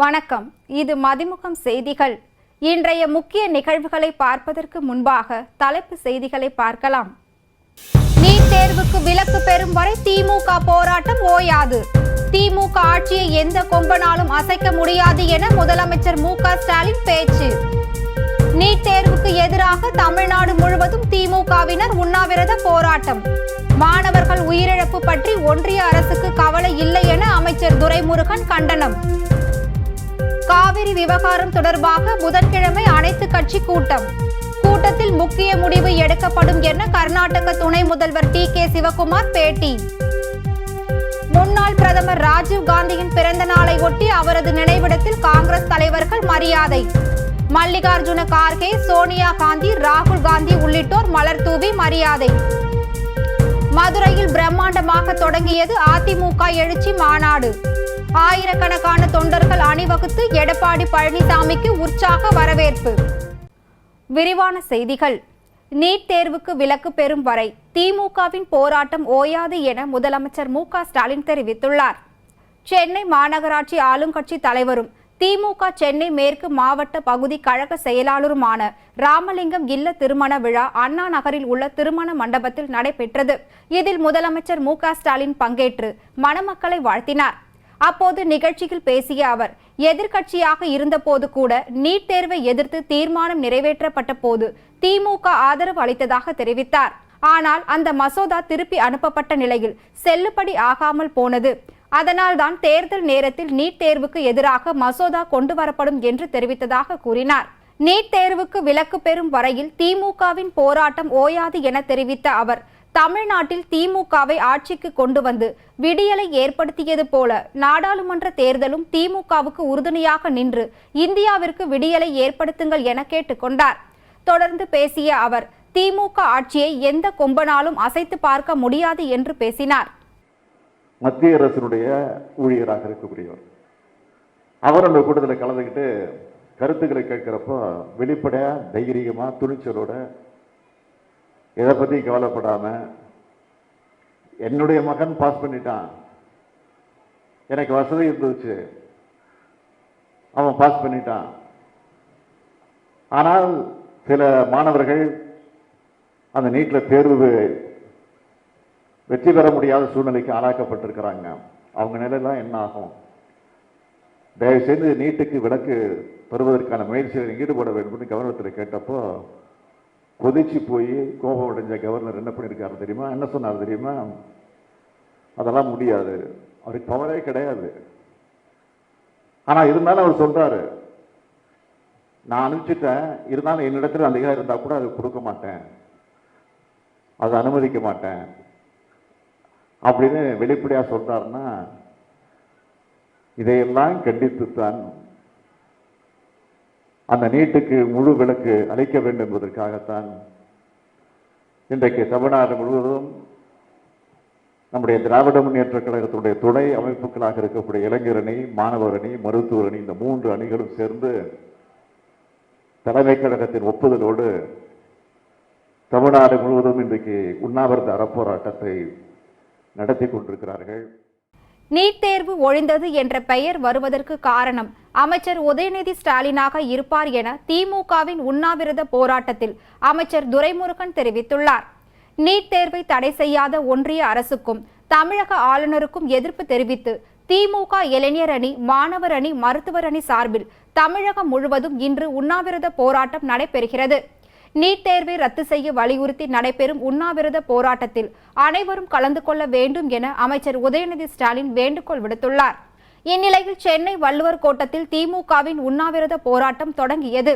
வணக்கம். இது மதிமுகம் செய்திகள். இன்றைய முக்கிய நிகழ்வுகளை பார்ப்பதற்கு முன்பாக தலைப்பு செய்திகளை பார்க்கலாம். நீட் தேர்வுக்கு விலக்கு பெறும் வரை திமுக போராட்டம் ஓயாது. திமுக ஆட்சியை எந்த கொம்பனாலும் அசைக்க முடியாது என முதலமைச்சர் மு க ஸ்டாலின் பேச்சு. நீட் தேர்வுக்கு எதிராக தமிழ்நாடு முழுவதும் திமுகவினர் உண்ணாவிரத போராட்டம். மாணவர்கள் உயிரிழப்பு பற்றி ஒன்றிய அரசுக்கு கவலை இல்லை என அமைச்சர் துரைமுருகன் கண்டனம். காவிரி விவகாரம் தொடர்பாக புதன்கிழமை அனைத்து கட்சி கூட்டம். கூட்டத்தில் முக்கிய முடிவு எடுக்கப்படும் என கர்நாடக துணை முதல்வர் டி கே சிவகுமார் பேட்டி. முன்னாள் பிரதமர் ராஜீவ் காந்தியின் பிறந்த நாளை ஒட்டி அவரது நினைவிடத்தில் காங்கிரஸ் தலைவர்கள் மரியாதை. மல்லிகார்ஜுன கார்கே சோனியா காந்தி ராகுல் காந்தி உள்ளிட்டோர் மலர் தூவி மரியாதை. மதுரையில் பிரம்மாண்டமாக தொடங்கியது அதிமுக எழுச்சி மாநாடு. ஆயிரக்கணக்கான தொண்டர்கள் அணிவகுத்து எடப்பாடி பழனிசாமிக்கு உற்சாக வரவேற்பு. விரிவான செய்திகள். நீட் தேர்வுக்கு விலக்கு பெறும் வரை திமுகவின் போராட்டம் ஓயாது என முதலமைச்சர் மு ஸ்டாலின் தெரிவித்துள்ளார். சென்னை மாநகராட்சி ஆளுங்கட்சி தலைவரும் திமுக சென்னை மேற்கு மாவட்ட பகுதி கழக செயலாளருமான ராமலிங்கம் இல்ல திருமண விழா அண்ணா நகரில் உள்ள திருமண மண்டபத்தில் நடைபெற்றது. இதில் முதலமைச்சர் மு ஸ்டாலின் பங்கேற்று மணமக்களை வாழ்த்தினார். அப்போது நிகழ்ச்சியில் பேசிய அவர் எதிர்க்கட்சியாக இருந்தபோது கூட நீட் தேர்வை எதிர்த்து தீர்மானம் நிறைவேற்றப்பட்ட போது திமுக ஆதரவு அளித்ததாக தெரிவித்தார். ஆனால் அந்த மசோதா திருப்பி அனுப்பப்பட்ட நிலையில் செல்லுபடி ஆகாமல் போனது. அதனால்தான் தேர்தல் நேரத்தில் நீட் தேர்வுக்கு எதிராக மசோதா கொண்டு வரப்படும் என்று தெரிவித்ததாக கூறினார். நீட் தேர்வுக்கு விலக்கு பெறும் வரையில் திமுகவின் போராட்டம் ஓயாது என தெரிவித்த அவர் தமிழ்நாட்டில் திமுகவை ஆட்சிக்கு கொண்டு வந்து விடியலை ஏற்படுத்தியது போல நாடாளுமன்ற தேர்தலும் திமுகவுக்கு உறுதுணையாக நின்று இந்தியாவிற்கு விடியலை ஏற்படுத்துங்கள் என கேட்டுக்கொண்டார் தொடர்ந்து பேசிய அவர் திமுக ஆட்சியை எந்த கொம்பனாலும் அசைத்து பார்க்க முடியாது என்று பேசினார். மத்திய அரசினுடைய ஊழியராக இருக்கக்கூடியவர். அவர் அந்த கூட்டத்தில் கலந்துக்கிட்டு கருத்துக்களை கேட்கிறப்போ வெளிப்படையா தைரியமா துணிச்சலோட எதை பற்றி கவலைப்படாமல் என்னுடைய மகன் பாஸ் பண்ணிட்டான். எனக்கு வசதி இருந்துச்சு. அவன் பாஸ் பண்ணிட்டான். ஆனால் சில மாணவர்கள் அந்த நீட்டில் தேர்வு வெற்றி பெற முடியாத சூழ்நிலைக்கு ஆளாக்கப்பட்டிருக்கிறாங்க. அவங்க நிலையெல்லாம் என்ன ஆகும்? தயவு செய்து நீட்டுக்கு விலக்கு பெறுவதற்கான முயற்சிகள் ஈடுபட வேண்டும் கவனத்தில் கேட்டப்போ கொதிச்சு போய் கோபம் அடைஞ்ச கவர்னர் என்ன பண்ணியிருக்காரு தெரியுமா? என்ன சொன்னார் தெரியுமா? அதெல்லாம் முடியாது. அவருக்கு பவரே கிடையாது. ஆனால் இருந்தாலும் அவர் சொல்றாரு நான் அனுப்பிச்சிட்டேன். இருந்தாலும் என்னிடத்துல அதிகாரம் இருந்தால் கூட அதை கொடுக்க மாட்டேன். அதை அனுமதிக்க மாட்டேன். அப்படின்னு வெளிப்படையாக சொல்றாருன்னா இதையெல்லாம் கண்டித்துத்தான் அந்த நீட்டுக்கு முழு விலக்கு அளிக்க வேண்டும் என்பதற்காகத்தான் இன்றைக்கு தமிழ்நாடு முழுவதும் நம்முடைய திராவிட முன்னேற்ற கழகத்துடைய துணை அமைப்புகளாக இருக்கக்கூடிய இளைஞர் அணி மாணவர் அணி மருத்துவர் அணி இந்த மூன்று அணிகளும் சேர்ந்து தலைமை கழகத்தின் ஒப்புதலோடு தமிழ்நாடு முழுவதும் இன்றைக்கு உண்ணாவிரத அறப்போராட்டத்தை நடத்தி கொண்டிருக்கிறார்கள். நீட் தேர்வு ஒழிந்தது என்ற பெயர் வருவதற்கு காரணம் அமைச்சர் உதயநிதி ஸ்டாலினாக இருப்பார் என திமுகவின் உண்ணாவிரத போராட்டத்தில் அமைச்சர் துரைமுருகன் தெரிவித்துள்ளார். நீட் தேர்வை தடை செய்யாத ஒன்றிய அரசுக்கும் தமிழக ஆளுநருக்கும் எதிர்ப்பு தெரிவித்து திமுக இளைஞர் அணி மாணவர் அணி மருத்துவர் அணி சார்பில் தமிழகம் முழுவதும் இன்று உண்ணாவிரத போராட்டம் நடைபெறுகிறது. நீட் தேர்வை ரத்து செய்ய வலியுறுத்தி நடைபெறும் உண்ணாவிரத போராட்டத்தில் அனைவரும் கலந்து கொள்ள வேண்டும் என அமைச்சர் உதயநிதி ஸ்டாலின் வேண்டுகோள் விடுத்துள்ளார். இந்நிலையில் சென்னை வள்ளுவர் கோட்டத்தில் திமுகவின் உண்ணாவிரத போராட்டம் தொடங்கியது.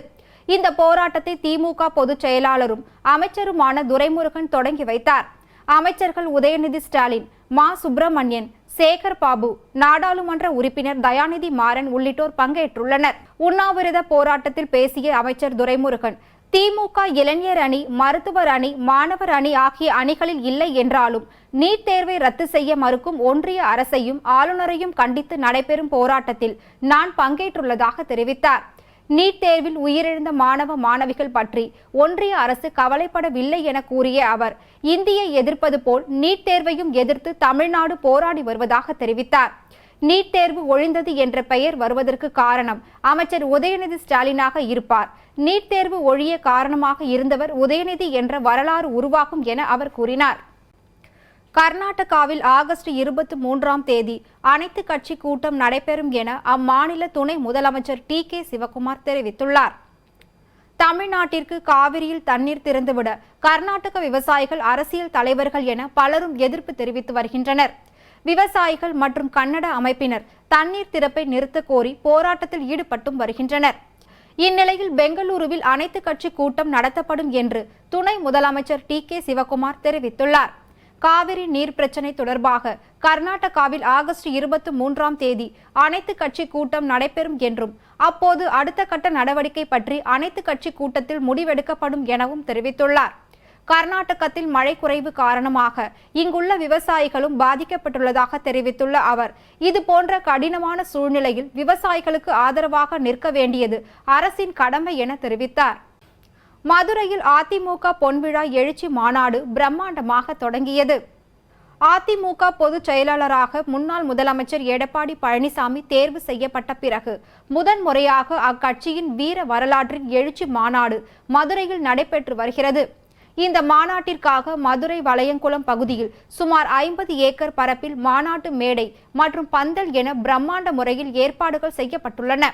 இந்த போராட்டத்தை திமுக பொதுச் செயலாளரும் அமைச்சருமான துரைமுருகன் தொடங்கி வைத்தார். அமைச்சர்கள் உதயநிதி ஸ்டாலின் மா. சுப்பிரமணியன் சேகர் பாபு நாடாளுமன்ற உறுப்பினர் தயாநிதி மாறன் உள்ளிட்டோர் பங்கேற்றுள்ளனர். உண்ணாவிரத போராட்டத்தில் பேசிய அமைச்சர் துரைமுருகன் திமுக இளைஞர் அணி மருத்துவர் அணி மாணவர் அணி ஆகிய அணிகளில் இல்லை என்றாலும் நீட் தேர்வை ரத்து செய்ய மறுக்கும் ஒன்றிய அரசையும் ஆளுநரையும் கண்டித்து நடைபெறும் போராட்டத்தில் நான் பங்கேற்றுள்ளதாக தெரிவித்தார். நீட் தேர்வில் உயிரிழந்த மாணவ மாணவிகள் பற்றி ஒன்றிய அரசு கவலைப்படவில்லை என கூறிய அவர் இந்தியை எதிர்ப்பது போல் நீட் தேர்வையும் எதிர்த்து தமிழ்நாடு போராடி வருவதாக தெரிவித்தார். நீட் தேர்வு ஒழிந்தது என்ற பெயர் வருவதற்கு காரணம் அமைச்சர் உதயநிதி ஸ்டாலினாக இருப்பார். நீட் தேர்வு ஒழிய காரணமாக இருந்தவர் உதயநிதி என்ற வரலாறு உருவாகும் என அவர் கூறினார். கர்நாடகாவில் ஆகஸ்ட் இருபத்தி மூன்றாம் தேதி அனைத்து கட்சி கூட்டம் நடைபெறும் என அம்மாநில துணை முதலமைச்சர் டி கே சிவகுமார் தெரிவித்துள்ளார். தமிழ்நாட்டிற்கு காவிரியில் தண்ணீர் திறந்துவிட கர்நாடக விவசாயிகள் அரசியல் தலைவர்கள் என பலரும் எதிர்ப்பு தெரிவித்து வருகின்றனர். விவசாயிகள் மற்றும் கன்னட அமைப்பினர் தண்ணீர் திறப்பை நிறுத்தக் கோரி போராட்டத்தில் ஈடுபட்டும் வருகின்றனர். இந்நிலையில் பெங்களூருவில் அனைத்து கட்சி கூட்டம் நடத்தப்படும் என்று துணை முதலமைச்சர் டி கே சிவகுமார் தெரிவித்துள்ளார். காவிரி நீர் பிரச்சினை தொடர்பாக கர்நாடகாவில் ஆகஸ்ட் இருபத்தி மூன்றாம் தேதி அனைத்து கட்சி கூட்டம் நடைபெறும் என்றும் அப்போது அடுத்த கட்ட நடவடிக்கை பற்றி அனைத்து கட்சி கூட்டத்தில் முடிவெடுக்கப்படும் எனவும் தெரிவித்துள்ளார். கர்நாடகத்தில் மழை குறைவு காரணமாக இங்குள்ள விவசாயிகளும் பாதிக்கப்பட்டுள்ளதாக தெரிவித்துள்ள அவர் இது போன்ற கடினமான சூழ்நிலையில் விவசாயிகளுக்கு ஆதரவாக நிற்க வேண்டியது அரசின் கடமை என தெரிவித்தார். மதுரையில் அதிமுக பொன்விழா எழுச்சி மாநாடு பிரம்மாண்டமாக தொடங்கியது. அதிமுக பொதுச் செயலாளராக முன்னாள் முதலமைச்சர் எடப்பாடி பழனிசாமி தேர்வு செய்யப்பட்ட பிறகு முதன்முறையாக அக்கட்சியின் வீர வரலாற்றின் எழுச்சி மாநாடு மதுரையில் நடைபெற்று வருகிறது. இந்த மாநாட்டிற்காக மதுரை வளையங்குளம் பகுதியில் சுமார் ஐம்பது ஏக்கர் பரப்பில் மாநாட்டு மேடை மற்றும் பந்தல் என பிரம்மாண்ட முறையில் ஏற்பாடுகள் செய்யப்பட்டுள்ளன.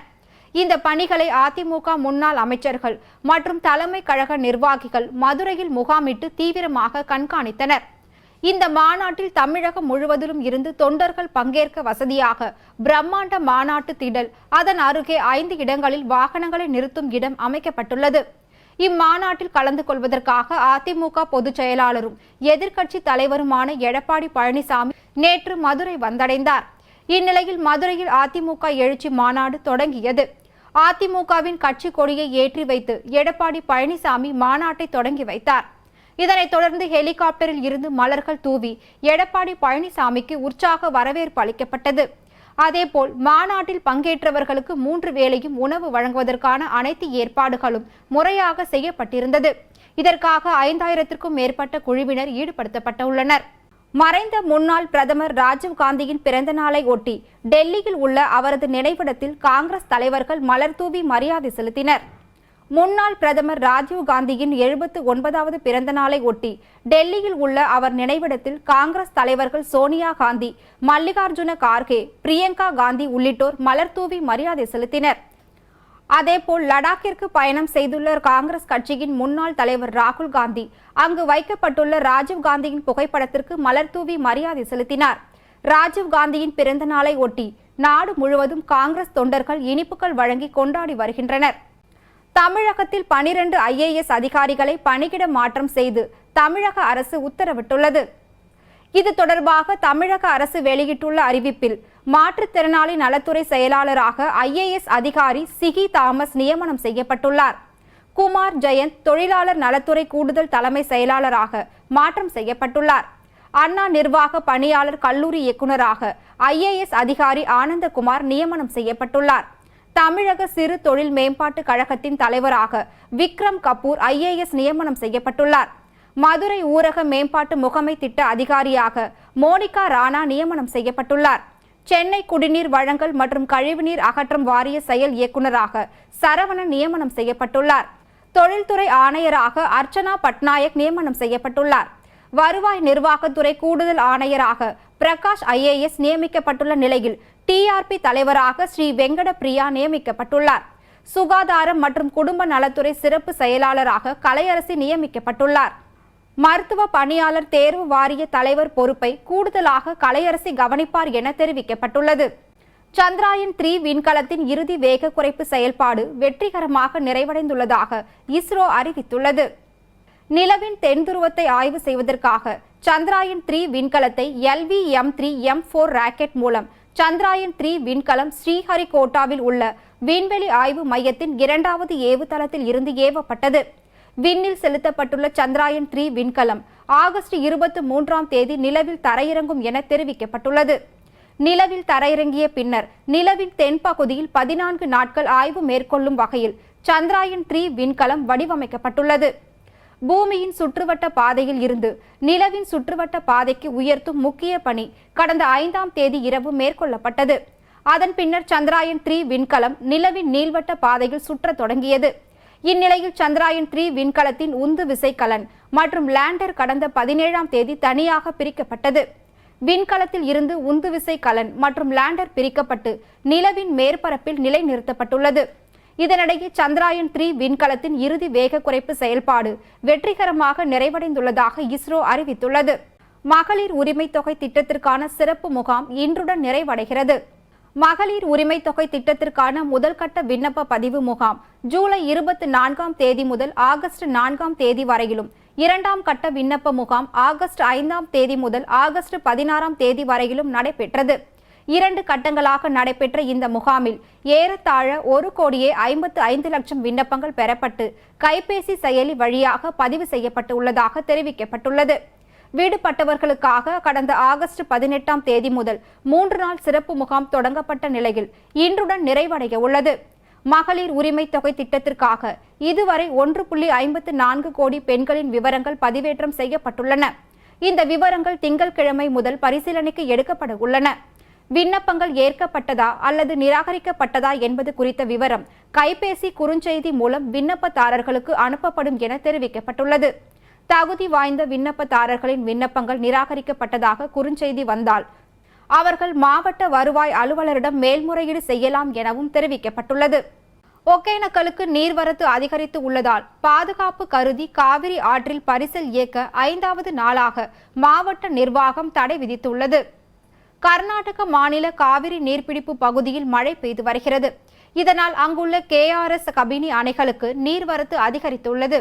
இந்த பணிகளை அதிமுக முன்னாள் அமைச்சர்கள் மற்றும் தலைமை கழக நிர்வாகிகள் மதுரையில் முகாமிட்டு தீவிரமாக கண்காணித்தனர். இந்த மாநாட்டில் தமிழகம் முழுவதிலும் இருந்து தொண்டர்கள் பங்கேற்க வசதியாக பிரம்மாண்ட மாநாட்டு திடல் அதன் அருகே ஐந்து இடங்களில் வாகனங்களை நிறுத்தும் இடம் அமைக்கப்பட்டுள்ளது. இம்மாநாட்டில் கலந்து கொள்வதற்காக அதிமுக பொதுச் செயலாளரும் எதிர்க்கட்சி தலைவருமான எடப்பாடி பழனிசாமி நேற்று மதுரை வந்தடைந்தார். இந்நிலையில் மதுரையில் அதிமுக எழுச்சி மாநாடு தொடங்கியது. அதிமுகவின் கட்சி கொடியை ஏற்றி வைத்து எடப்பாடி பழனிசாமி மாநாட்டை தொடங்கி வைத்தார். இதனைத் தொடர்ந்து ஹெலிகாப்டரில் இருந்து மலர்கள் தூவி எடப்பாடி பழனிசாமிக்கு உற்சாக வரவேற்பு அளிக்கப்பட்டது. அதேபோல் மாநாட்டில் பங்கேற்றவர்களுக்கு மூன்று வேளையும் உணவு வழங்குவதற்கான அனைத்து ஏற்பாடுகளும் முறையாக செய்யப்பட்டிருந்தது. இதற்காக ஐந்தாயிரத்திற்கும் மேற்பட்ட குழுவினர் ஈடுபடுத்தப்பட்டுள்ளனர். மறைந்த முன்னாள் பிரதமர் ராஜீவ்காந்தியின் பிறந்த நாளை ஒட்டி டெல்லியில் உள்ள அவரது நினைவிடத்தில் காங்கிரஸ் தலைவர்கள் மலர்தூவி மரியாதை செலுத்தினர். முன்னாள் பிரதமர் ராஜீவ் காந்தியின் எழுபத்து ஒன்பதாவது பிறந்த நாளை ஒட்டி டெல்லியில் உள்ள அவர் நினைவிடத்தில் காங்கிரஸ் தலைவர்கள் சோனியா காந்தி மல்லிகார்ஜுன கார்கே பிரியங்கா காந்தி உள்ளிட்டோர் மலர்தூவி மரியாதை செலுத்தினர். அதேபோல் லடாக்கிற்கு பயணம் செய்துள்ள காங்கிரஸ் கட்சியின் முன்னாள் தலைவர் ராகுல் காந்தி அங்கு வைக்கப்பட்டுள்ள ராஜீவ் காந்தியின் புகைப்படத்திற்கு மலர்தூவி மரியாதை செலுத்தினார். ராஜீவ் காந்தியின் பிறந்த நாளை ஒட்டி நாடு முழுவதும் காங்கிரஸ் தொண்டர்கள் இனிப்புகள் வழங்கி கொண்டாடி வருகின்றனர். தமிழகத்தில் பனிரெண்டு ஐஏஎஸ் அதிகாரிகளை பணியிட மாற்றம் செய்து தமிழக அரசு உத்தரவிட்டுள்ளது. இது தொடர்பாக தமிழக அரசு வெளியிட்டுள்ள அறிவிப்பில் மாற்றுத்திறனாளி நலத்துறை செயலாளராக ஐஏஎஸ் அதிகாரி சிகி தாமஸ் நியமனம் செய்யப்பட்டுள்ளார். குமார் ஜெயந்த் தொழிலாளர் நலத்துறை கூடுதல் தலைமை செயலாளராக மாற்றம் செய்யப்பட்டுள்ளார். அண்ணா நிர்வாக பணியாளர் கல்லூரி இயக்குநராக ஐஏஎஸ் அதிகாரி ஆனந்தகுமார் நியமனம் செய்யப்பட்டுள்ளார். தமிழக சிறு தொழில் மேம்பாட்டு கழகத்தின் தலைவராக விக்ரம் கபூர் ஐஏஎஸ் நியமனம் செய்யப்பட்டுள்ளார். மதுரை ஊரக மேம்பாட்டு முகமை திட்ட அதிகாரியாக மோனிகா ராணா நியமனம் செய்யப்பட்டுள்ளார். சென்னை குடிநீர் வழங்கல் மற்றும் கழிவுநீர் அகற்றம் வாரிய செயல் இயக்குநராக சரவணன் நியமனம் செய்யப்பட்டுள்ளார். தொழில்துறை ஆணையராக அர்ச்சனா பட்நாயக் நியமனம் செய்யப்பட்டுள்ளார். வருவாய் நிர்வாகத்துறை கூடுதல் ஆணையராக பிரகாஷ் ஐஏஎஸ் நியமிக்கப்பட்டுள்ள நிலையில் டிஆர்பி தலைவராக ஸ்ரீ வெங்கட பிரியா நியமிக்கப்பட்டுள்ளார். சுகாதாரம் மற்றும் குடும்ப நலத்துறை சிறப்பு செயலாளராக கலையரசி நியமிக்கப்பட்டுள்ளார். மருத்துவ பணியாளர் தேர்வு வாரிய தலைவர் பொறுப்பை கூடுதலாக கலையரசி கவனிப்பார் என தெரிவிக்கப்பட்டுள்ளது. சந்திராயன் த்ரீ விண்கலத்தின் இறுதி வேக குறைப்பு செயல்பாடு வெற்றிகரமாக நிறைவடைந்துள்ளதாக இஸ்ரோ அறிவித்துள்ளது. நிலவின் தென்துருவத்தை ஆய்வு செய்வதற்காக சந்திராயன் த்ரீ விண்கலத்தை L V M three M four rocket மூலம் சந்திராயன் த்ரீ விண்கலம் ஸ்ரீஹரிகோட்டாவில் உள்ள விண்வெளி ஆய்வு மையத்தின் இரண்டாவது ஏவுதளத்தில் இருந்து ஏவப்பட்டது. விண்ணில் செலுத்தப்பட்டுள்ள சந்திராயன் த்ரீ விண்கலம் ஆகஸ்ட் இருபத்தி மூன்றாம் தேதி நிலவில் தரையிறங்கும் என தெரிவிக்கப்பட்டுள்ளது. நிலவில் தரையிறங்கிய பின்னர் நிலவின் தென்பகுதியில் பதினான்கு நாட்கள் ஆய்வு மேற்கொள்ளும் வகையில் சந்திராயன் த்ரீ விண்கலம் வடிவமைக்கப்பட்டுள்ளது. பூமியின் சுற்றுவட்ட பாதையில் இருந்து நிலவின் சுற்றுவட்ட பாதைக்கு உயர்த்தும் முக்கிய பணி கடந்த ஐந்தாம் தேதி இரவு மேற்கொள்ளப்பட்டது. அதன் பின்னர் சந்திராயன் த்ரீ விண்கலம் நிலவின் நீள்வட்ட பாதையில் சுற்றத் தொடங்கியது. இந்நிலையில் சந்திராயன் த்ரீ விண்கலத்தின் உந்து விசைக்கலன் மற்றும் லேண்டர் கடந்த பதினேழாம் தேதி தனியாக பிரிக்கப்பட்டது. விண்கலத்தில் இருந்து உந்து விசை கலன் மற்றும் லேண்டர் பிரிக்கப்பட்டு நிலவின் மேற்பரப்பில் நிலைநிறுத்தப்பட்டுள்ளது. இதனிடையே சந்திராயன் த்ரீ விண்கலத்தின் இறுதி வேக குறைப்பு செயல்பாடு வெற்றிகரமாக நிறைவடைந்துள்ளதாக இஸ்ரோ அறிவித்துள்ளது. மகளிர் உரிமை தொகை திட்டத்திற்கான சிறப்பு முகாம் இன்றுடன் நிறைவடைகிறது. மகளிர் உரிமை தொகை திட்டத்திற்கான முதல் கட்ட விண்ணப்ப பதிவு முகாம் ஜூலை இருபத்தி நான்காம் தேதி முதல் ஆகஸ்ட் நான்காம் தேதி வரையிலும். இரண்டாம் கட்ட விண்ணப்ப முகாம் ஆகஸ்ட் ஐந்தாம் தேதி முதல் ஆகஸ்ட் பதினாறாம் தேதி வரையிலும் நடைபெற்றது. இரண்டு கட்டங்களாக நடைபெற்ற இந்த முகாமில் ஏறத்தாழ ஒரு கோடியே ஐம்பத்து ஐந்து லட்சம் விண்ணப்பங்கள் பெறப்பட்டு கைபேசி செயலி வழியாக பதிவு செய்யப்பட்டு உள்ளதாக தெரிவிக்கப்பட்டுள்ளது. வீடுபட்டவர்களுக்காக கடந்த ஆகஸ்ட் பதினெட்டாம் தேதி முதல் மூன்று நாள் சிறப்பு முகாம் தொடங்கப்பட்ட நிலையில் இன்றுடன் நிறைவடைய உள்ளது. மகளிர் உரிமை தொகை திட்டத்திற்காக இதுவரை ஒன்று புள்ளி ஐம்பத்து நான்கு கோடி பெண்களின் விவரங்கள் பதிவேற்றம் செய்யப்பட்டுள்ளன. இந்த விவரங்கள் திங்கட்கிழமை முதல் பரிசீலனைக்கு எடுக்கப்பட உள்ளன. விண்ணப்பங்கள் ஏற்கப்பட்டதா அல்லது நிராகரிக்கப்பட்டதா என்பது குறித்த விவரம் கைபேசி குறுஞ்செய்தி மூலம் விண்ணப்பதாரர்களுக்கு அனுப்பப்படும் என தெரிவிக்கப்பட்டுள்ளது. தகுதி வாய்ந்த விண்ணப்பதாரர்களின் விண்ணப்பங்கள் நிராகரிக்கப்பட்டதாக குறுஞ்செய்தி வந்தால் அவர்கள் மாவட்ட வருவாய் அலுவலரிடம் மேல்முறையீடு செய்யலாம் எனவும் தெரிவிக்கப்பட்டுள்ளது. ஒகேனக்கலுக்கு நீர்வரத்து அதிகரித்து உள்ளதால் பாதுகாப்பு கருதி காவிரி ஆற்றில் பரிசல் இயக்க ஐந்தாவது நாளாக மாவட்ட நிர்வாகம் தடை விதித்துள்ளது. கர்நாடக மாநில காவிரி நீர்பிடிப்பு பகுதியில் மழை பெய்து வருகிறது. இதனால் அங்குள்ள கேஆர்எஸ் கபினி அணைகளுக்கு நீர்வரத்து அதிகரித்துள்ளது.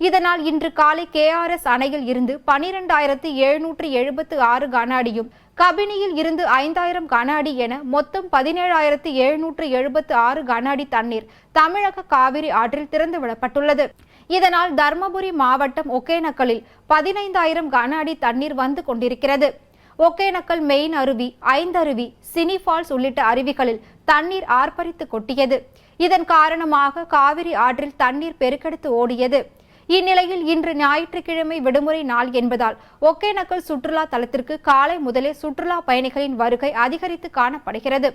இதனால் இன்று காலை கேஆர்எஸ் அணையில் இருந்து பனிரெண்டாயிரத்து எழுநூற்று எழுபத்து ஆறு கன அடியும் கபினியில் இருந்து ஐந்தாயிரம் கன அடி என மொத்தம் பதினேழாயிரத்து எழுநூற்று எழுபத்து ஆறு கன அடி தண்ணீர் தமிழக காவிரி ஆற்றில் திறந்துவிடப்பட்டுள்ளது. இதனால் தர்மபுரி மாவட்டம் ஒகேனக்கலில் பதினைந்தாயிரம் கன அடி தண்ணீர் வந்து கொண்டிருக்கிறது. ஒகேனக்கல் மெயின் அருவி ஐந்தருவி சினி ஃபால்ஸ் உள்ளிட்ட அருவிகளில் தண்ணீர் ஆர்ப்பரித்து கொட்டியது. இதன் காரணமாக காவிரி ஆற்றில் தண்ணீர் பெருக்கெடுத்து ஓடியது. இந்நிலையில் இன்று ஞாயிற்றுக்கிழமை விடுமுறை நாள் என்பதால் ஒகேனக்கல் சுற்றுலா தலத்திற்கு காலை முதலே சுற்றுலா பயணிகளின் வருகை அதிகரித்து காணப்படுகிறது.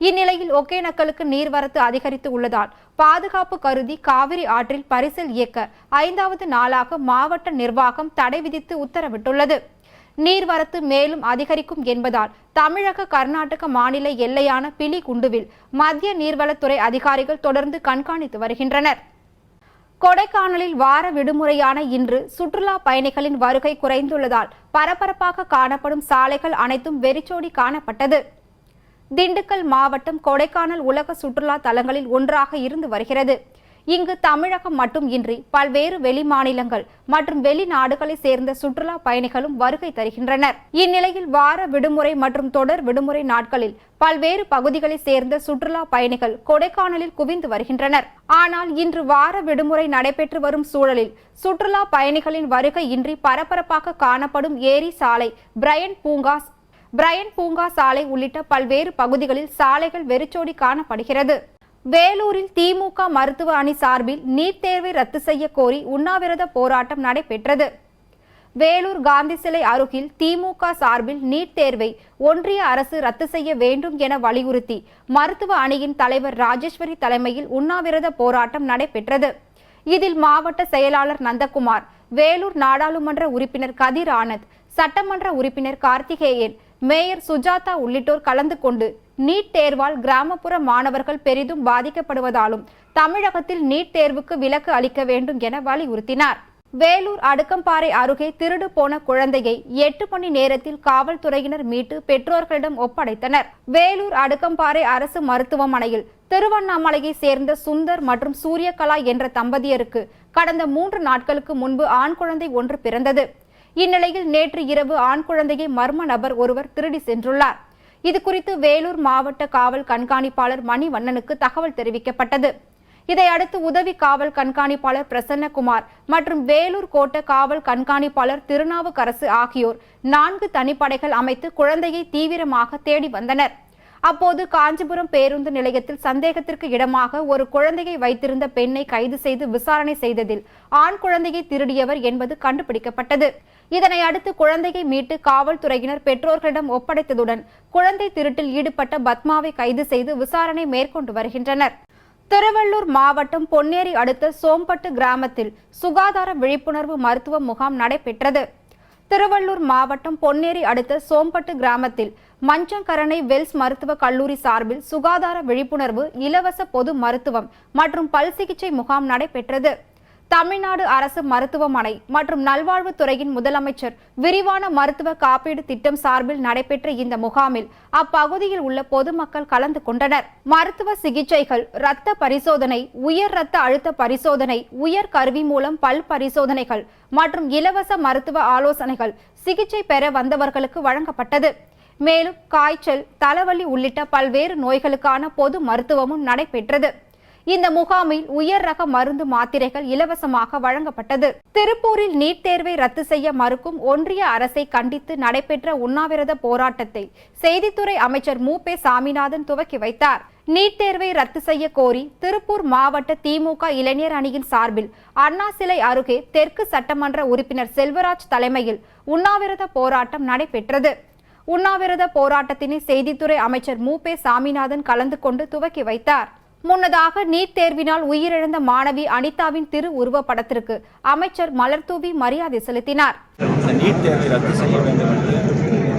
இந்நிலையில் ஒகேனக்கலுக்கு நீர்வரத்து அதிகரித்து உள்ளதால் பாதுகாப்பு கருதி காவிரி ஆற்றில் பரிசல் இயக்க ஐந்தாவது நாளாக மாவட்ட நிர்வாகம் தடை விதித்து உத்தரவிட்டுள்ளது. நீர்வரத்து மேலும் அதிகரிக்கும் என்பதால் தமிழக கர்நாடக மாநில எல்லையான பிலிகுண்டுவில் மத்திய நீர்வளத்துறை அதிகாரிகள் தொடர்ந்து கண்காணித்து வருகின்றனர். கொடைக்கானலில் வார விடுமுறையான இன்று சுற்றுலா பயணிகளின் வருகை குறைந்துள்ளதால் பரபரப்பாக காணப்படும் சாலைகள் அனைத்தும் வெறிச்சோடி காணப்பட்டது. திண்டுக்கல் மாவட்டம் கொடைக்கானல் உலக சுற்றுலா தலங்களில் ஒன்றாக இருந்து வருகிறது. இங்கு தமிழகம் மட்டும் இன்றி பல்வேறு வெளிமாநிலங்கள் மற்றும் வெளிநாடுகளை சேர்ந்த சுற்றுலா பயணிகளும் வருகை தருகின்றனர். இந்நிலையில் வார விடுமுறை மற்றும் தொடர் விடுமுறை நாட்களில் பல்வேறு பகுதிகளை சேர்ந்த சுற்றுலா பயணிகள் கொடைக்கானலில் குவிந்து வருகின்றனர். ஆனால் இன்று வார விடுமுறை நடைபெற்று வரும் சூழலில் சுற்றுலா பயணிகளின் வருகை இன்றி பரபரப்பாக காணப்படும் ஏரி சாலை பிரையன் பூங்கா பிரையன் பூங்கா சாலை உள்ளிட்ட பல்வேறு பகுதிகளில் சாலைகள் வெறிச்சோடி காணப்படுகிறது. வேலூரில் திமுக மருத்துவ அணி சார்பில் நீட் தேர்வை ரத்து செய்ய கோரி உண்ணாவிரத போராட்டம் நடைபெற்றது. வேலூர் காந்தி சிலை அருகில் திமுக சார்பில் நீட் தேர்வை ஒன்றிய அரசு ரத்து செய்ய வேண்டும் என வலியுறுத்தி மருத்துவ அணியின் தலைவர் ராஜேஸ்வரி தலைமையில் உண்ணாவிரத போராட்டம் நடைபெற்றது. இதில் மாவட்ட செயலாளர் நந்தகுமார் வேலூர் நாடாளுமன்ற உறுப்பினர் கதிர் ஆனந்த் சட்டமன்ற உறுப்பினர் கார்த்திகேயன் மேயர் சுஜாதா உள்ளிட்டோர் கலந்து கொண்டு நீட் தேர்வால் கிராமப்புற மாணவர்கள் பெரிதும் பாதிக்கப்படுவதாலும் தமிழகத்தில் நீட் தேர்வுக்கு விலக்கு அளிக்க வேண்டும் என வலியுறுத்தினார். வேலூர் அடுக்கம்பாறை அருகே திருடு போன குழந்தையை எட்டு மணி நேரத்தில் காவல்துறையினர் மீட்டு பெற்றோர்களிடம் ஒப்படைத்தனர். வேலூர் அடுக்கம்பாறை அரசு மருத்துவமனையில் திருவண்ணாமலையை சேர்ந்த சுந்தர் மற்றும் சூரியகலா என்ற தம்பதியருக்கு கடந்த மூன்று நாட்களுக்கு முன்பு ஆண் குழந்தை ஒன்று பிறந்தது. இந்நிலையில் நேற்று இரவு ஆண் குழந்தையை மர்ம நபர் ஒருவர் திருடி சென்றுள்ளார். இது குறித்து வேலூர் மாவட்ட காவல் கண்காணிப்பாளர் மணிவண்ணனுக்கு தகவல் தெரிவிக்கப்பட்டது. இதையடுத்து உதவி காவல் கண்காணிப்பாளர் பிரசன்னகுமார் மற்றும் வேலூர் கோட்ட காவல் கண்காணிப்பாளர் திருநாவுக்கரசு ஆகியோர் நான்கு தனிப்படைகள் அமைத்து குழந்தையை தீவிரமாக தேடி வந்தனர். அப்போது காஞ்சிபுரம் பேருந்து நிலையத்தில் சந்தேகத்திற்கு இடமாக ஒரு குழந்தையை வைத்திருந்த பெண்ணை கைது செய்து விசாரணை செய்ததில் ஆண் குழந்தையை திருடியவர் என்பது கண்டுபிடிக்கப்பட்டது. இதனை அடுத்து குழந்தையை மீட்டு காவல்துறையினர் பெற்றோர்களிடம் ஒப்படைத்ததுடன் குழந்தை திருட்டில் ஈடுபட்ட பத்மாவை கைது செய்து விசாரணை மேற்கொண்டு வருகின்றனர். திருவள்ளூர் மாவட்டம் பொன்னேரி அடுத்த சோம்பட்டு கிராமத்தில் சுகாதார விழிப்புணர்வு மருத்துவ முகாம் நடைபெற்றது. திருவள்ளூர் மாவட்டம் பொன்னேரி அடுத்த சோம்பட்டு கிராமத்தில் மஞ்சங்கரணை வெல்ஸ் மருத்துவக் கல்லூரி சார்பில் சுகாதார விழிப்புணர்வு இலவச பொது மருத்துவம் மற்றும் பல் சிகிச்சை முகாம் நடைபெற்றது. தமிழ்நாடு அரசு மருத்துவமனை மற்றும் நல்வாழ்வுத்துறையின் முதலமைச்சர் விரிவான மருத்துவ காப்பீடு திட்டம் சார்பில் நடைபெற்ற இந்த முகாமில் அப்பகுதியில் உள்ள பொதுமக்கள் கலந்து கொண்டனர். மருத்துவ சிகிச்சைகள் இரத்த பரிசோதனை உயர் இரத்த அழுத்த பரிசோதனை உயர் கருவி மூலம் பல் பரிசோதனைகள் மற்றும் இலவச மருத்துவ ஆலோசனைகள் சிகிச்சை பெற வந்தவர்களுக்கு வழங்கப்பட்டது. மேலும் காய்ச்சல் தலைவலி உள்ளிட்ட பல்வேறு நோய்களுக்கான பொது மருத்துவமும் நடைபெற்றது. இந்த முகாமில் உயர் ரக மருந்து மாத்திரைகள் இலவசமாக வழங்கப்பட்டது. திருப்பூரில் நீட் தேர்வை ரத்து செய்ய மறுக்கும் ஒன்றிய அரசை கண்டித்து நடைபெற்ற உண்ணாவிரத போராட்டத்தை செய்தித்துறை அமைச்சர் மு. பே. சாமிநாதன் துவக்கி வைத்தார். நீட் தேர்வை ரத்து செய்ய கோரி திருப்பூர் மாவட்ட திமுக இளைஞர் அணியின் சார்பில் அண்ணா சிலை அருகே தெற்கு சட்டமன்ற உறுப்பினர் செல்வராஜ் தலைமையில் உண்ணாவிரத போராட்டம் நடைபெற்றது. உண்ணாவிரத போராட்டத்தினை செய்தித்துறை அமைச்சர் மு. பே. சாமிநாதன் கலந்து கொண்டு துவக்கி வைத்தார். முன்னதாக நீட் தேர்வினால் உயிரிழந்த மாணவி அனிதாவின் திரு உருவப்படத்திற்கு அமைச்சர் மலர்தூவி மரியாதை செலுத்தினார். நீட் தேர்வை ரத்து செய்ய வேண்டும் என்று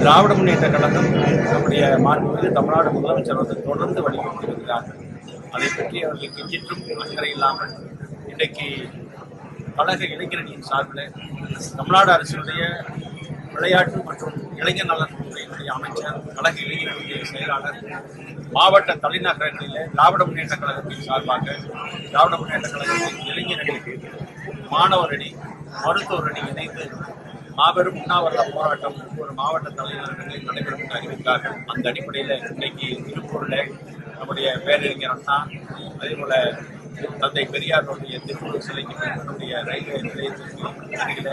திராவிட முன்னேற்ற கழகம் நம்முடைய மாண்புமிகு தமிழ்நாடு முதலமைச்சர் வந்து தொடர்ந்து வலியுறுத்திருக்கிறார்கள் அதை பற்றி அவர்களுக்கு கிஞ்சிற்றும் அக்கறை இல்லாமல் இன்றைக்கு கழக இளைஞரணியின் சார்பில் தமிழ்நாடு அரசினுடைய விளையாட்டு மற்றும் இளைஞர் நலன் துறை அமைச்சர் கழக இளைஞர்களுடைய செயலாளர் மாவட்ட தலைநகரங்களில் திராவிட முன்னேற்ற கழகத்தின் சார்பாக திராவிட முன்னேற்ற கழகத்தின் இளைஞரணி மாணவரணி மருத்துவரணி இணைந்து மாபெரும் உண்ணாவிரத போராட்டம் ஒவ்வொரு மாவட்ட தலைநகரங்களில் நடைபெறும் என்று அறிவித்தார்கள். அந்த அடிப்படையில் இன்னைக்கு திருப்பூரில் நம்முடைய பேரறிஞர் அண்ணா அதே போல தந்தை பெரியாருடைய திருப்பூர் சிலைக்கு நம்முடைய ரயில்வே நிலையத்திற்கு அருகில்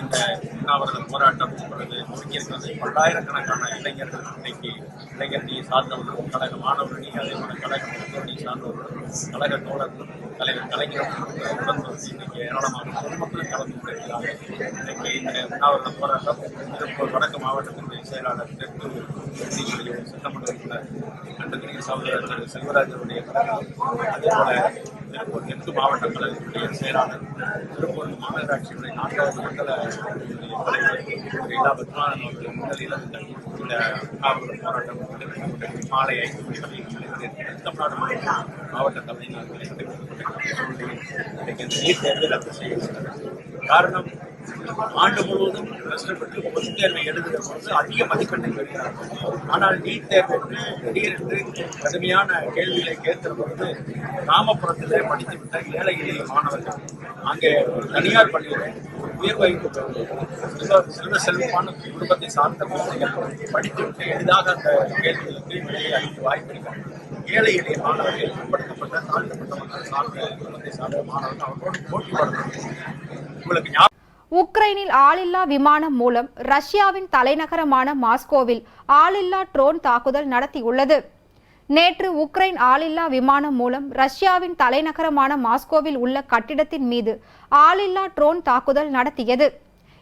இந்த உண்ணாவிரத போராட்டம் இப்பொழுது துவங்கியிருக்கிறது பல்லாயிரக்கணக்கான இளைஞர்கள் இன்னைக்கு இளைஞர்களையும் சார்ந்தவர்களும் கழக மாணவரணி அதே போல கழக மருத்துவரணி சார்ந்தவர்களும் கழக தோழர்களும் தலைவர் கலைஞர்களும் உடன் இன்னைக்கு ஏராளமான பொதுமக்களும் கலந்து கொண்டிருக்கிறார்கள். இன்னைக்கு இந்த உண்ணாவிரத போராட்டம் திருப்பூர் வடக்கு மாவட்டத்தினுடைய செயலாளர் தெற்கு தொகுதியினுடைய சட்டமன்ற உறுப்பினர் அன்புக்குரிய சகோதரர் திரு செல்வராஜனுடைய கழகம் அதே போல திருப்பூர் தெற்கு மாவட்ட கழகத்தினுடைய செயலாளர் திருப்பூர் மாநகராட்சியினுடைய நான்காவது மண்டல தலைவர் திரு இலா பத்மநாதன் அவர்கள் முன்னிலையில் இந்த உண்ணாவிரத போராட்டம் மாலை ஐந்து மணி வரை நடைபெறுகிறது தமிழ்நாடு மாவட்ட தலைநகர்களை நடைபெற்று இன்றைக்கு இந்த நீட் ரத்து செய்ய காரணம் ஆண்டு முழுவதும் கஷ்டப்பட்டு பொதுத் தேர்வை எழுதுகிற பொழுது அதிக மதிப்பெண்ணை பெறுகிறார் ஆனால் நீட் தேர்வுக்கு திடீரென்று கடுமையான கேள்விகளை கேட்கிற பொழுது கிராமப்புறத்தில் படித்துவிட்ட ஏழை எளிய மாணவர்கள் அங்கே தனியார் பள்ளியில் உயர் வகிப்பு செல்வ செல்வ செல்வமான குடும்பத்தை சார்ந்த குழந்தைகள் படித்துவிட்டு எளிதாக அந்த கேள்விகளுக்கு விடையை அளிக்க வாய்ப்பிருக்கிறது ஏழை எளிய மாணவர்கள் பிற்படுத்தப்பட்ட தாழ்த்தப்பட்ட மக்கள் சார்ந்த குடும்பத்தை சார்ந்த மாணவர்கள் அவர்களோடு போட்டி போடுறது உங்களுக்கு உக்ரைனில் ஆளில்லா விமானம் மூலம் ரஷ்யாவின் தலைநகரமான மாஸ்கோவில் ஆளில்லா ட்ரோன் தாக்குதல் நடத்தியுள்ளது. நேற்று உக்ரைன் ஆளில்லா விமானம் மூலம் ரஷ்யாவின் தலைநகரமான மாஸ்கோவில் உள்ள கட்டிடத்தின் மீது ஆளில்லா ட்ரோன் தாக்குதல் நடத்தியது.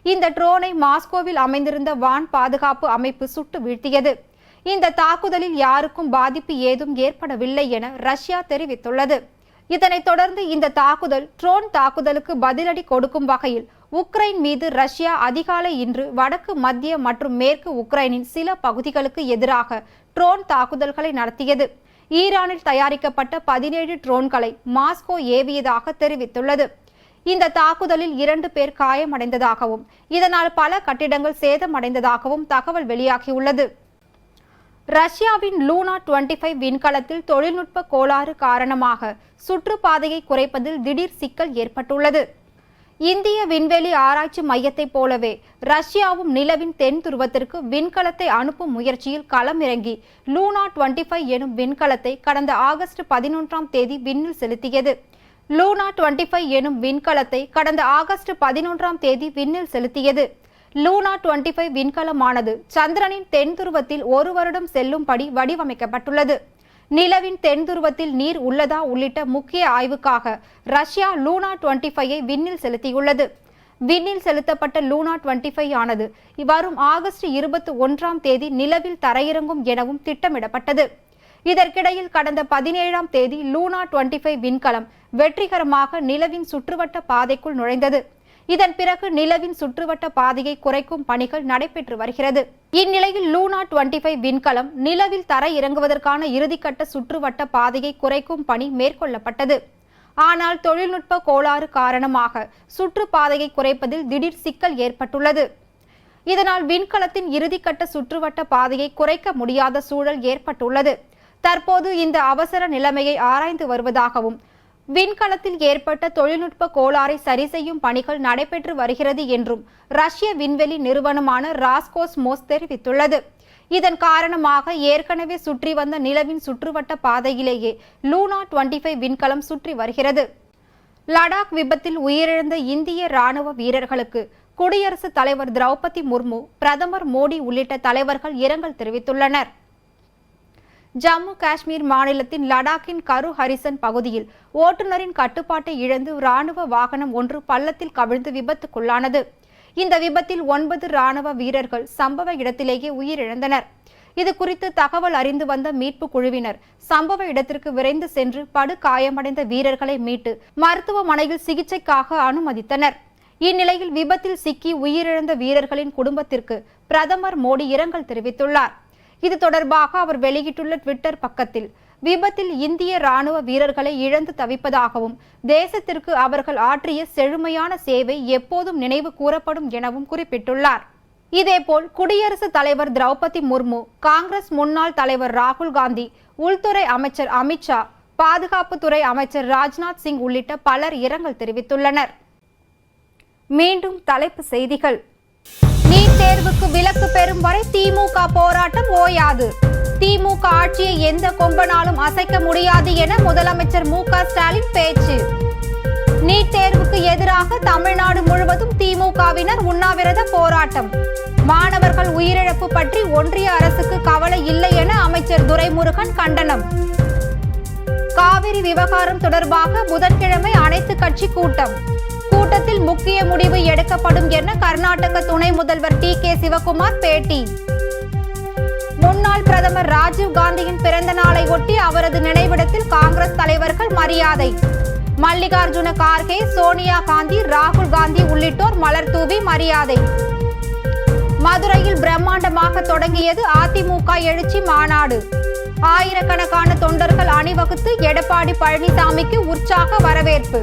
இந்த ட்ரோனை மாஸ்கோவில் அமைந்திருந்த வான் பாதுகாப்பு அமைப்பு சுட்டு வீழ்த்தியது. இந்த தாக்குதலில் யாருக்கும் பாதிப்பு ஏதும் ஏற்படவில்லை என ரஷ்யா தெரிவித்துள்ளது. இதனைத் தொடர்ந்து இந்த தாக்குதல் ட்ரோன் தாக்குதலுக்கு பதிலடி கொடுக்கும் வகையில் உக்ரைன் மீது ரஷ்யா அதிகாலை இன்று வடக்கு மத்திய மற்றும் மேற்கு உக்ரைனின் சில பகுதிகளுக்கு எதிராக ட்ரோன் தாக்குதல்களை நடத்தியது. ஈரானில் தயாரிக்கப்பட்ட பதினேழு ட்ரோன்களை மாஸ்கோ ஏவியதாக தெரிவித்துள்ளது. இந்த தாக்குதலில் இரண்டு பேர் காயமடைந்ததாகவும் இதனால் பல கட்டிடங்கள் சேதமடைந்ததாகவும் தகவல் வெளியாகியுள்ளது. ரஷ்யாவின் லூனா 25 ஃபைவ் விண்கலத்தில் தொழில்நுட்ப கோளாறு காரணமாக சுற்றுப்பாதையை குறைப்பதில் திடீர் சிக்கல் ஏற்பட்டுள்ளது. இந்திய விண்வெளி ஆராய்ச்சி மையத்தைப் போலவே ரஷ்யாவும் நிலவின் தென் துருவத்திற்கு விண்கலத்தை அனுப்பும் முயற்சியில் களமிறங்கி லூனா 25 ஃபைவ் எனும் விண்கலத்தை கடந்த ஆகஸ்ட் பதினொன்றாம் தேதி விண்ணில் செலுத்தியது. லூனா 25 ஃபைவ் எனும் விண்கலத்தை கடந்த ஆகஸ்ட் பதினொன்றாம் தேதி விண்ணில் செலுத்தியது. லூனா 25 ஃபைவ் விண்கலமானது சந்திரனின் தென் துருவத்தில் ஒரு வருடம் செல்லும்படி வடிவமைக்கப்பட்டுள்ளது. நிலவின் தென்துருவத்தில் நீர் உள்ளதா உள்ளிட்ட முக்கிய ஆய்வுக்காக ரஷ்யா லூனா 25 ஃபைவை விண்ணில் செலுத்தியுள்ளது. விண்ணில் செலுத்தப்பட்ட லூனா 25 ஃபைவ் ஆனது வரும் ஆகஸ்ட் இருபத்தி ஒன்றாம் தேதி நிலவில் தரையிறங்கும் எனவும் திட்டமிடப்பட்டது. இதற்கிடையில் கடந்த பதினேழாம் தேதி லூனா 25 ஃபைவ் விண்கலம் வெற்றிகரமாக நிலவின் சுற்றுவட்ட பாதைக்குள் நுழைந்தது. இதன் பிறகு நிலவின் சுற்றுவட்ட பாதையை குறைக்கும் பணிகள் நடைபெற்று வருகிறது. இந்நிலையில் லூனா 25 ஃபைவ் விண்கலம் நிலவில் தர இறங்குவதற்கான இறுதிக்கட்ட சுற்றுவட்ட பாதையை குறைக்கும் பணி மேற்கொள்ளப்பட்டது. ஆனால் தொழில்நுட்ப கோளாறு காரணமாக சுற்றுப்பாதையை குறைப்பதில் திடீர் சிக்கல் ஏற்பட்டுள்ளது. இதனால் விண்கலத்தின் இறுதிக்கட்ட சுற்றுவட்ட பாதையை குறைக்க முடியாத சூழல் ஏற்பட்டுள்ளது. தற்போது இந்த அவசர நிலைமையை ஆராய்ந்து வருவதாகவும் விண்கலத்தில் ஏற்பட்ட தொழில்நுட்ப கோளாறை சரி செய்யும் பணிகள் நடைபெற்று வருகிறது என்றும் ரஷ்ய விண்வெளி நிறுவனமான ராஸ்கோஸ்மோஸ் தெரிவித்துள்ளது. இதன் காரணமாக ஏற்கனவே சுற்றி வந்த நிலவின் சுற்றுவட்ட பாதையிலேயே லூனா 25 ஃபைவ் விண்கலம் சுற்றி வருகிறது. லடாக் விபத்தில் உயிரிழந்த இந்திய ராணுவ வீரர்களுக்கு குடியரசுத் தலைவர் திரௌபதி முர்மு பிரதமர் மோடி உள்ளிட்ட தலைவர்கள் இரங்கல் தெரிவித்துள்ளனர். ஜம்மு காஷ்மீர் மாநிலத்தின் லடாக்கின் கரு ஹரிசன் பகுதியில் ஓட்டுநரின் கட்டுப்பாட்டை இழந்து ராணுவ வாகனம் ஒன்று பள்ளத்தில் கவிழ்ந்து விபத்துக்குள்ளானது. இந்த விபத்தில் ஒன்பது ராணுவ வீரர்கள் சம்பவ இடத்திலேயே உயிரிழந்தனர். இது குறித்து தகவல் அறிந்து வந்த மீட்பு குழுவினர் சம்பவ இடத்திற்கு விரைந்து சென்று படு காயமடைந்த வீரர்களை மீட்டு மருத்துவமனையில் சிகிச்சைக்காக அனுமதித்தனர். இந்நிலையில் விபத்தில் சிக்கி உயிரிழந்த வீரர்களின் குடும்பத்திற்கு பிரதமர் மோடி இரங்கல் தெரிவித்துள்ளார். இது தொடர்பாக அவர் வெளியிட்டுள்ள ட்விட்டர் பக்கத்தில் விபத்தில் இந்திய ராணுவ வீரர்களை இழந்து தவிப்பதாகவும் தேசத்திற்கு அவர்கள் ஆற்றிய செழுமையான சேவை எப்போதும் நினைவு கூறப்படும் எனவும் குறிப்பிட்டுள்ளார். இதேபோல் குடியரசுத் தலைவர் திரௌபதி முர்மு காங்கிரஸ் முன்னாள் தலைவர் ராகுல் காந்தி உள்துறை அமைச்சர் அமித்ஷா பாதுகாப்புத்துறை அமைச்சர் ராஜ்நாத் சிங் உள்ளிட்ட பலர் இரங்கல் தெரிவித்துள்ளனர். மீண்டும் தலைப்பு செய்திகள். நீட் தேர்வுக்கு விலக்கு பெறும் வரை திமுக போராட்டம் ஓயாது. திமுக ஆட்சியை எந்த கொம்பனாலும் அசைக்க முடியாது என முதலமைச்சர் மு க ஸ்டாலின் பேச்சு. நீட் தேர்வுக்கு எதிராக தமிழ்நாடு முழுவதும் திமுகவினர் உண்ணாவிரத போராட்டம். மாணவர்கள் உயிரிழப்பு பற்றி ஒன்றிய அரசுக்கு கவலை இல்லை என அமைச்சர் துரைமுருகன் கண்டனம். காவிரி விவகாரம் தொடர்பாக புதன்கிழமை அனைத்து கட்சி கூட்டம். கூட்டத்தில் முக்கிய முடிவு எடுக்கப்படும் என கர்நாடக துணை முதல்வர் டி கே சிவகுமார் பேட்டி. முன்னாள் பிரதமர் ராஜீவ் காந்தியின் பிறந்த நாளை ஒட்டி அவரது நினைவிடத்தில் காங்கிரஸ் தலைவர்கள் மரியாதை. மல்லிகார்ஜுன கார்கே சோனியா காந்தி ராகுல் காந்தி உள்ளிட்டோர் மலர் தூவி மரியாதை. மதுரையில் பிரம்மாண்டமாக தொடங்கியது அதிமுக எழுச்சி மாநாடு. ஆயிரக்கணக்கான தொண்டர்கள் அணிவகுத்து எடப்பாடி பழனிசாமிக்கு உற்சாக வரவேற்பு.